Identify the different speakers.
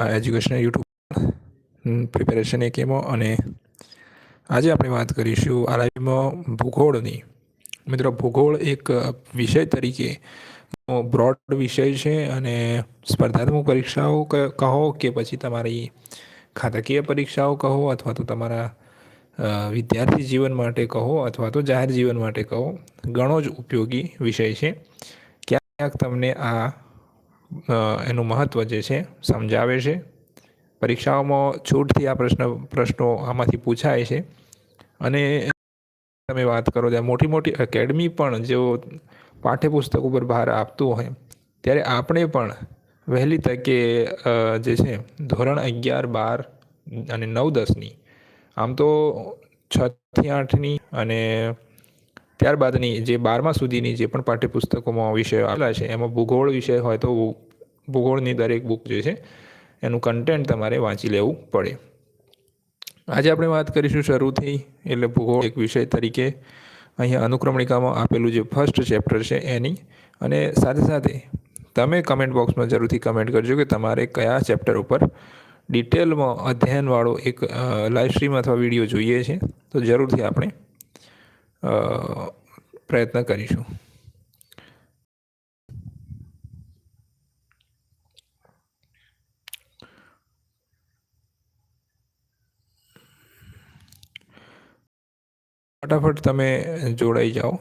Speaker 1: Education YouTube preparation એક એમો અને આજે આપણે વાત કરીશું આ લાઈવમાં ભૂગોળની. મિત્રો, ભૂગોળ એક વિષય તરીકે બ્રોડ વિષય છે અને સ્પર્ધાત્મક પરીક્ષાઓ કહો કે પછી તમારી ખાતાકીય પરીક્ષાઓ કહો અથવા તો તમારા વિદ્યાર્થી જીવન માટે કહો અથવા તો જાહેર જીવન માટે કહો, ઘણો જ ઉપયોગી વિષય છે. ક્યાંક તમને આ એનું મહત્ત્વ જે છે, સમજાવે છે. પરીક્ષાઓમાં છૂટથી આ પ્રશ્ન, પ્રશ્નો આમાંથી પૂછાય છે. અને તમે વાત કરો ત્યાં મોટી મોટી એકેડમી પણ જેઓ પાઠ્યપુસ્તક ઉપર ભાર આપતું હોય, ત્યારે આપણે પણ વહેલી તકે જે છે, ધોરણ અગિયાર, બાર અને નવ દસની, આમ તો છથી આઠની અને ત્યારબાદની જે બારમા સુધીની જે પણ પાઠ્યપુસ્તકોમાં વિષયો આવેલા છે, એમાં ભૂગોળ વિષય હોય તો ભૂગોળની દરેક બુક જે છે, એનું કન્ટેન્ટ તમારે વાંચી લેવું પડે. આજે આપણે વાત કરીશું શરૂથી, એટલે ભૂગોળ એક વિષય તરીકે અહીંયા અનુક્રમણિકામાં આપેલું જે ફર્સ્ટ ચેપ્ટર છે એની, અને સાથે સાથે તમે કમેન્ટ બોક્સમાં જરૂરથી કમેન્ટ કરજો કે તમારે કયા ચેપ્ટર ઉપર ડિટેલમાં અધ્યયનવાળો એક લાઈવ સ્ટ્રીમ અથવા વીડિયો જોઈએ છે, તો જરૂરથી આપણે પ્રયત્ન કરીશું. ફટાફટ તમે જોડાઈ જાઓ.